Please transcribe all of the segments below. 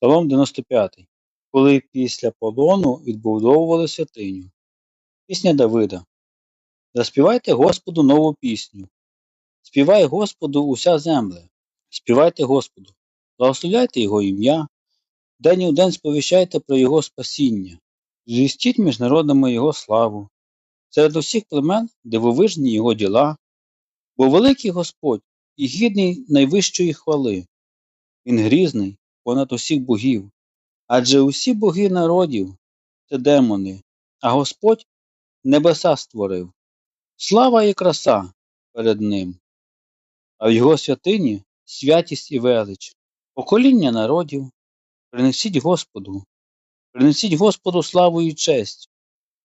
Псалом 95. Коли після полону відбудовували святиню. Пісня Давида. Заспівайте Господу нову пісню. Співай Господу уся земле. Співайте Господу. Благословляйте Його ім'я. День у день сповіщайте про Його спасіння. Звістіть між народами Його славу. Серед усіх племен дивовижні Його діла. Бо великий Господь і гідний найвищої хвали. Він грізний понад усіх богів. Адже усі боги народів це демони, а Господь небеса створив. Слава і краса перед ним, а в його святині святість і велич. Покоління народів, принесіть Господу, принесіть Господу славу і честь,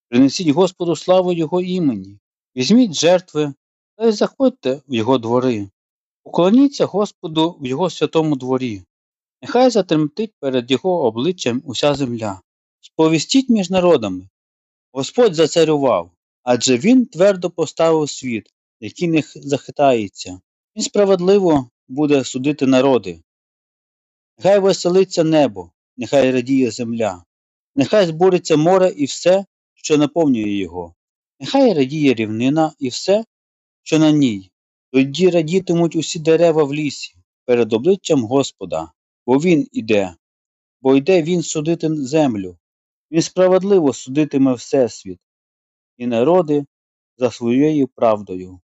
принесіть Господу славу Його імені, візьміть жертви та й заходьте в Його двори, поклоніться Господу в Його святому дворі. Нехай затремтить перед його обличчям уся земля. Сповістіть між народами. Господь зацарював, адже він твердо поставив світ, який не захитається. Він справедливо буде судити народи. Нехай веселиться небо, нехай радіє земля, нехай збуриться море і все, що наповнює його, нехай радіє рівнина і все, що на ній. Тоді радітимуть усі дерева в лісі перед обличчям Господа бо він іде, бо йде він судити землю, він справедливо судитиме Всесвіт і народи за своєю правдою.